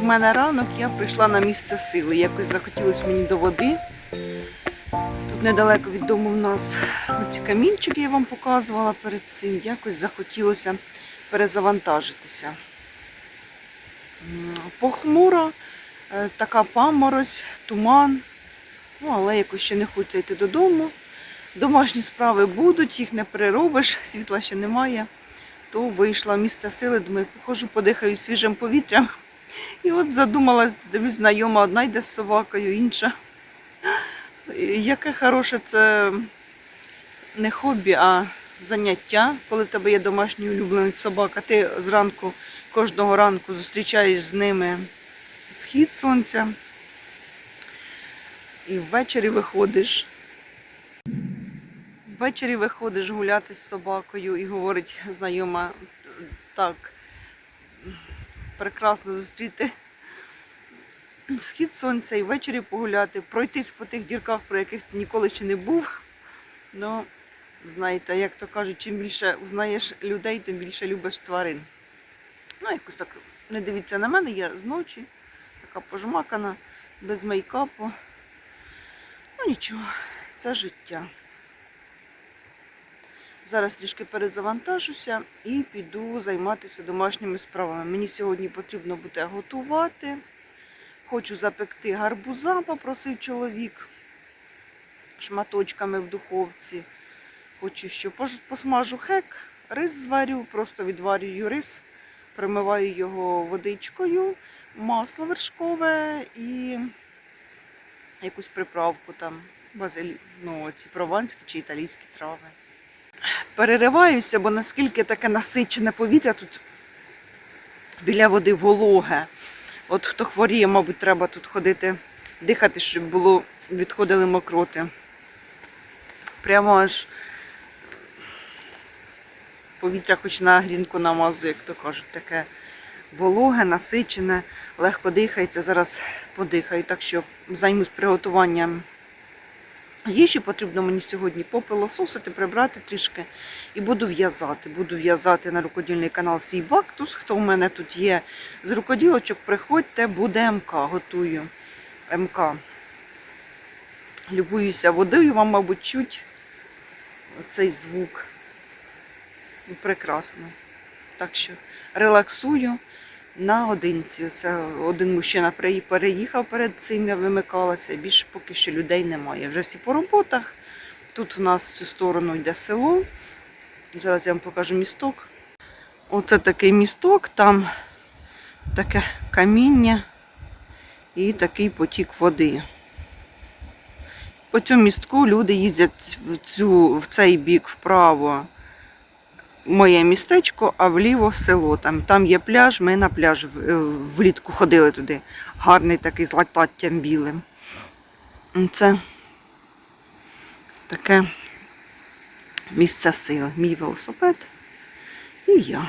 В мене ранок, я прийшла на місце сили. Якось захотілося мені до води. Тут недалеко від дому в нас ці камінчики я вам показувала перед цим. Якось захотілося перезавантажитися. Похмуро, е, така паморозь, туман. Ну, але якось ще не хочеться йти додому. Домашні справи будуть, їх не переробиш, світла ще немає то вийшла місце сили, думаю, походжу, подихаю свіжим повітрям. І от задумалась, знайома одна йде з собакою, інша. Яке хороше це не хобі, а заняття, коли в тебе є домашній улюблений собака. Ти зранку, кожного ранку зустрічаєш з ними схід сонця. І ввечері виходиш. Ввечері виходиш гуляти з собакою і говорить знайома так прекрасно зустріти схід сонця і ввечері погуляти, пройтись по тих дірках, про яких ти ніколи ще не був. Ну, знаєте, як то кажуть, чим більше узнаєш людей, тим більше любиш тварин. Ну, якось так не дивіться на мене, я зночі, така пожмакана, без мейкапу. Ну нічого, це життя. Зараз трішки перезавантажуся і піду займатися домашніми справами. Мені сьогодні потрібно буде готувати. Хочу запекти гарбуза, попросив чоловік шматочками в духовці. Хочу, що посмажу хек, рис зварю, просто відварюю рис, промиваю його водичкою, масло вершкове і якусь приправку там, базилі, ну, ці прованські чи італійські трави перериваюся, бо наскільки таке насичене повітря тут біля води вологе. От хто хворіє, мабуть, треба тут ходити, дихати, щоб було, відходили мокроти. Прямо аж повітря хоч на грінку намазу, як то кажуть, таке вологе, насичене, легко дихається. Зараз подихаю, так що займусь приготуванням Їжі потрібно мені сьогодні попилососити, прибрати трішки і буду в'язати. Буду в'язати на рукодільний канал свій бактус. Хто в мене тут є з рукоділочок, приходьте, буде МК. Готую МК. Любуюся водою, вам, мабуть, чуть цей звук. Ну, Прекрасно. Так що релаксую наодинці. Це один мужчина переїхав перед цим, я вимикалася, більше поки що людей немає. Вже всі по роботах. Тут в нас в цю сторону йде село. Зараз я вам покажу місток. Оце такий місток, там таке каміння і такий потік води. По цьому містку люди їздять в, цю, в цей бік вправо моє містечко, а вліво село. Там, там є пляж, ми на пляж е, влітку ходили туди. Гарний такий з лататтям білим. Це таке місце сили. Мій велосипед і я.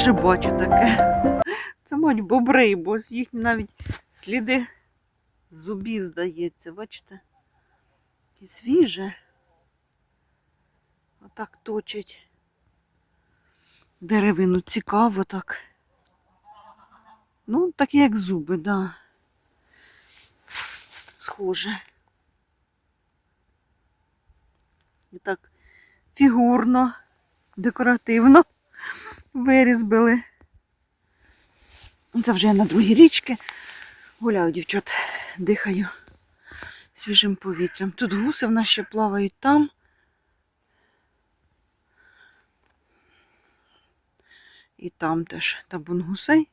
Вперше бачу таке. Це, мабуть, бобри, бо з їхні навіть сліди зубів, здається, бачите? І свіже. Отак точить. Деревину цікаво так. Ну, такі як зуби, да. Схоже. І так фігурно, декоративно вирізбили. Це вже я на другій річки. Гуляю, дівчат, дихаю свіжим повітрям. Тут гуси в нас ще плавають там. І там теж табун гусей.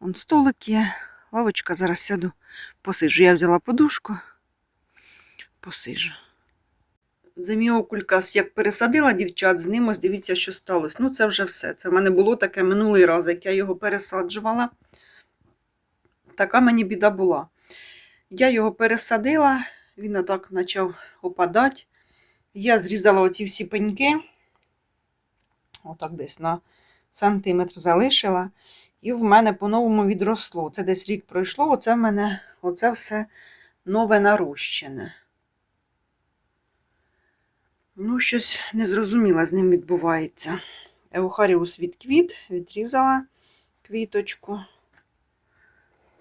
Вон столик є, лавочка, зараз сяду, посиджу. Я взяла подушку, посиджу. Земіокулькас як пересадила дівчат, з ним ось дивіться, що сталося. Ну, це вже все. Це в мене було таке минулий раз, як я його пересаджувала. Така мені біда була. Я його пересадила, він отак почав опадати. Я зрізала оці всі пеньки, отак десь на сантиметр залишила. І в мене по-новому відросло. Це десь рік пройшло, оце в мене оце все нове нарощене. Ну, щось незрозуміле з ним відбувається. Еухаріус від квіт, відрізала квіточку.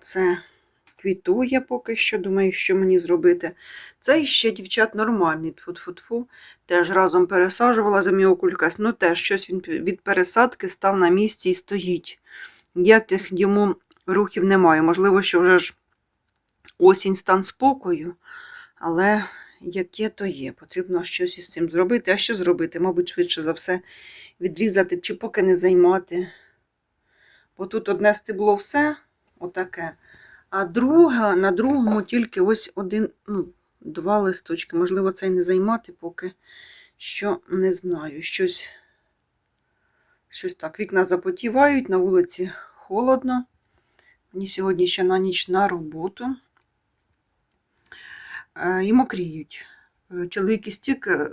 Це квітує поки що. Думаю, що мені зробити. Це ще, дівчат, нормальний. Тфу-тфу-тфу. Теж разом пересаджувала за заміокулькас. Ну, теж щось він від пересадки став на місці і стоїть. Ніяких йому рухів немає. Можливо, що вже ж осінь стан спокою, але яке то є. Потрібно щось із цим зробити. А що зробити? Мабуть, швидше за все відрізати чи поки не займати. Бо тут одне стебло все, отаке. А друга, на другому тільки ось один, ну, два листочки. Можливо, це й не займати поки що не знаю. Щось, щось так. Вікна запотівають, на вулиці холодно. Мені сьогодні ще на ніч на роботу. Е, І мокріють. Е, Чоловік і стік е,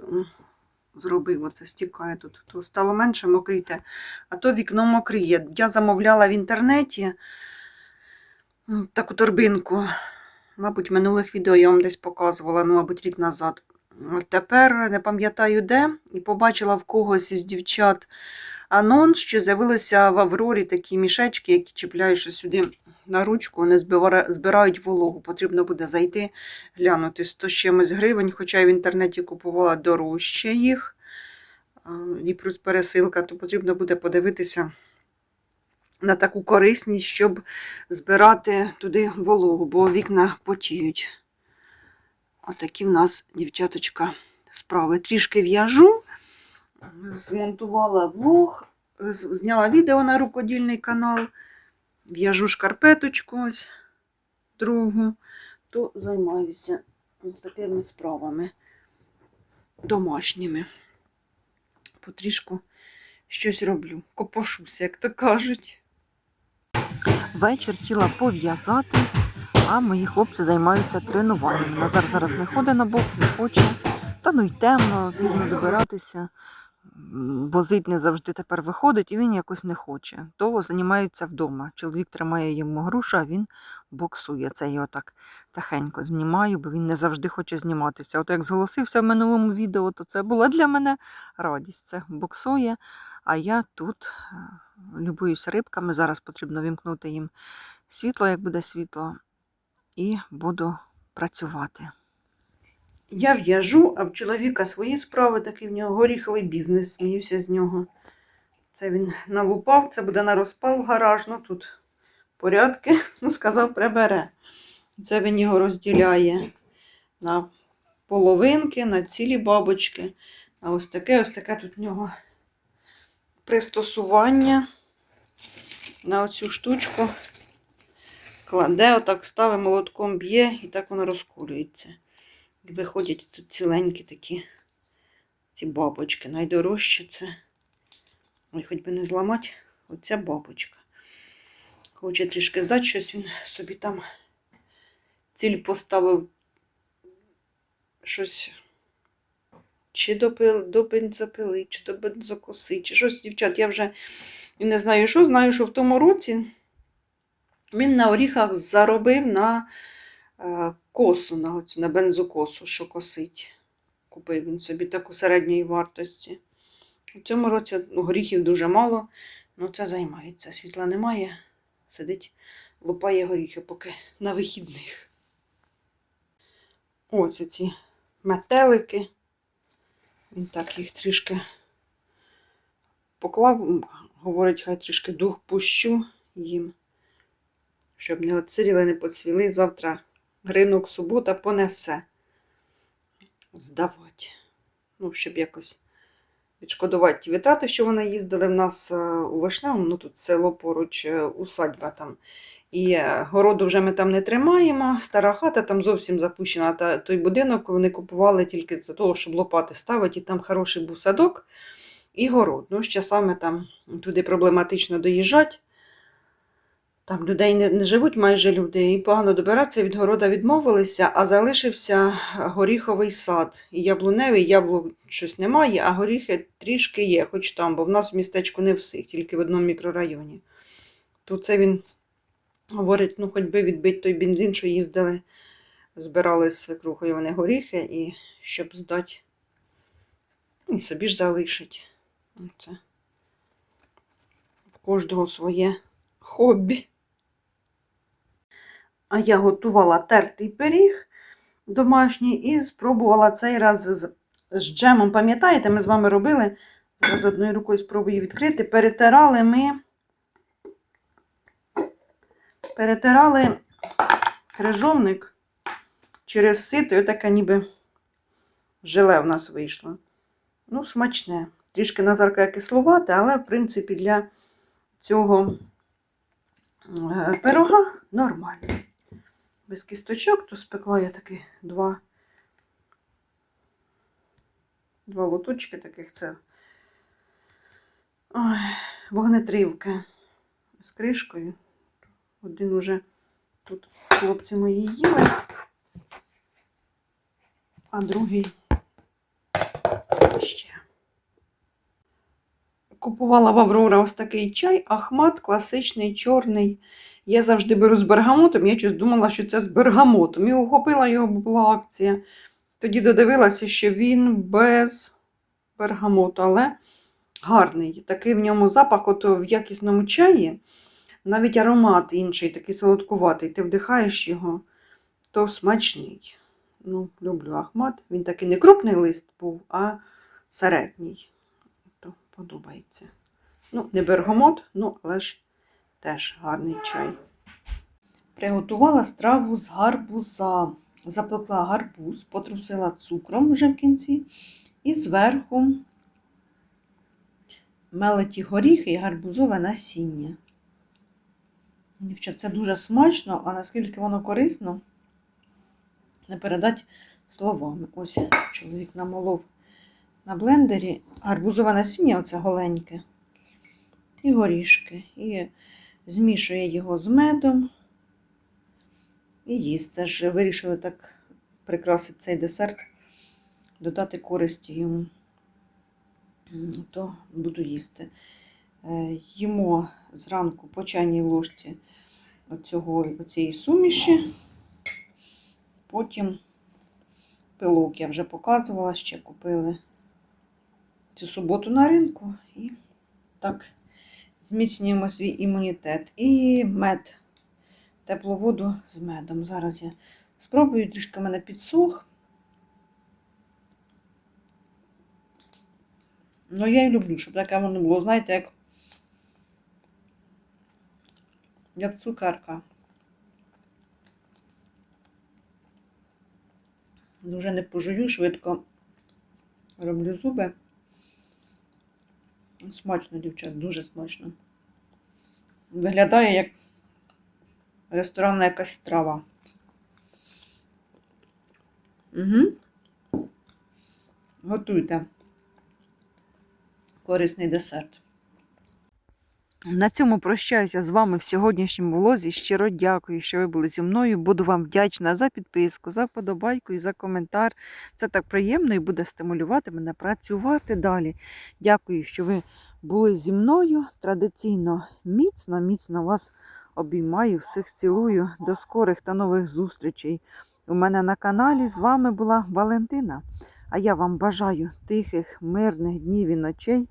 зробив, оце стікає тут, то стало менше мокріти, а то вікно мокріє. Я замовляла в інтернеті таку торбинку. Мабуть, минулих відео я вам десь показувала, ну, мабуть, рік назад. Тепер не пам'ятаю де, і побачила в когось із дівчат анонс, що з'явилися в Аврорі такі мішечки, які чіпляєш сюди на ручку, вони збирають вологу. Потрібно буде зайти, глянути 100 з чимось гривень, хоча я в інтернеті купувала дорожче їх. І плюс пересилка, то потрібно буде подивитися на таку корисність, щоб збирати туди вологу, бо вікна потіють. Отакі в нас, дівчаточка, справи. Трішки в'яжу, змонтувала влог, зняла відео на рукодільний канал, в'яжу шкарпеточку ось другу, то займаюся такими справами домашніми. Потрішку щось роблю, копошуся, як то кажуть. Вечір сіла пов'язати, а мої хлопці займаються тренуванням. Назар зараз не ходить на бок, не хоче. Та ну й темно, пізно добиратися. Возить не завжди тепер виходить, і він якось не хоче. То займається вдома. Чоловік тримає йому грушу, а він боксує. Це я отак тихенько знімаю, бо він не завжди хоче зніматися. От як зголосився в минулому відео, то це була для мене радість. Це боксує, а я тут е, любуюсь рибками. Зараз потрібно вімкнути їм світло, як буде світло, і буду працювати. Я в'яжу, а в чоловіка свої справи, такий в нього горіховий бізнес, сміюся з нього. Це він налупав, це буде на розпал гараж, ну тут порядки, ну сказав, прибере. Це він його розділяє на половинки, на цілі бабочки. А ось таке, ось таке тут в нього пристосування на оцю штучку. Кладе, отак ставить, молотком б'є і так воно розкурюється. Виходять тут ціленькі такі ці бабочки. Найдорожче це. Ой, хоч би не зламати, оця бабочка. Хоче трішки здати щось, він собі там ціль поставив щось. Чи до, до бензопили, чи до бензокоси, чи щось, дівчат, я вже не знаю, що. Знаю, що в тому році він на оріхах заробив на е, косу, на, оцю, на бензокосу, що косить. купив він собі таку середньої вартості. У цьому році горіхів дуже мало, ну це займається. Світла немає, сидить, лупає горіхи поки на вихідних. Ось ці метелики. Він так їх трішки поклав, говорить, хай трішки дух пущу їм, щоб не оциріли, не поцвіли. Завтра ринок субота понесе здавати. Ну, щоб якось відшкодувати ті витрати, що вони їздили в нас е, у Вишневому, ну тут село поруч, е, усадьба там. І е, городу вже ми там не тримаємо. Стара хата там зовсім запущена. Та той будинок вони купували тільки за того, щоб лопати ставити. І там хороший був садок і город. Ну, з часами там туди проблематично доїжджати. Там людей не, не живуть майже люди, і погано добиратися від города відмовилися, а залишився горіховий сад. І яблуневий, яблук щось немає, а горіхи трішки є, хоч там, бо в нас в містечку не всіх, тільки в одному мікрорайоні. То це він говорить, ну хоч би відбити той бензин, що їздили, збирали з свекрухою вони горіхи, і щоб здати, і собі ж залишить. Оце. В кожного своє хобі. А я готувала тертий пиріг домашній і спробувала цей раз з, з джемом. Пам'ятаєте, ми з вами робили, зараз одною рукою спробую відкрити. Перетирали ми. Перетирали крижовник через сито, і отаке ніби желе в нас вийшло. Ну, смачне. Трішки назарка кисловате, але, в принципі, для цього е, пирога нормально. Без кісточок, то спекла я таки два, два лоточки таких це ой, вогнетривки з кришкою. Один уже тут хлопці мої їли, а другий ще. Купувала в Аврора ось такий чай, Ахмат, класичний, чорний. Я завжди беру з бергамотом, я щось думала, що це з бергамотом. І охопила його, бо була акція. Тоді додивилася, що він без бергамоту, але гарний. Такий в ньому запах, от в якісному чаї, навіть аромат інший, такий солодкуватий. Ти вдихаєш його, то смачний. Ну, люблю Ахмат. Він такий не крупний лист був, а середній. То подобається. Ну, не бергамот, ну, але ж теж гарний чай. Приготувала страву з гарбуза. Запекла гарбуз, потрусила цукром вже в кінці, і зверху мелеті горіхи і гарбузове насіння. Дівчат, це дуже смачно, а наскільки воно корисно, не передать словами. Ось чоловік намолов на блендері гарбузове насіння, оце голеньке, і горішки. І змішує його з медом. І їсть. Теж вирішили так прикрасити цей десерт, додати користі йому. То буду їсти. Е, Їмо зранку по чайній ложці оцього, оцієї суміші. Потім пилок я вже показувала, ще купили цю суботу на ринку. І так зміцнюємо свій імунітет. І мед, теплу воду з медом. Зараз я спробую, трішки мене підсух. Ну, я і люблю, щоб таке воно було, знаєте, як, як цукерка. Дуже не пожую, швидко роблю зуби. Смачно, дівчат, дуже смачно. Виглядає як ресторанна якась страва. Угу. Готуйте корисний десерт. На цьому прощаюся з вами в сьогоднішньому влозі. Щиро дякую, що ви були зі мною. Буду вам вдячна за підписку, за вподобайку і за коментар. Це так приємно і буде стимулювати мене працювати далі. Дякую, що ви були зі мною. Традиційно міцно, міцно вас обіймаю, всіх цілую. До скорих та нових зустрічей. У мене на каналі з вами була Валентина. А я вам бажаю тихих, мирних днів і ночей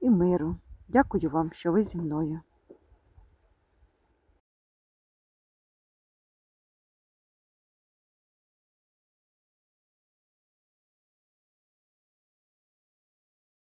і миру. Дякую вам, що ви зі мною.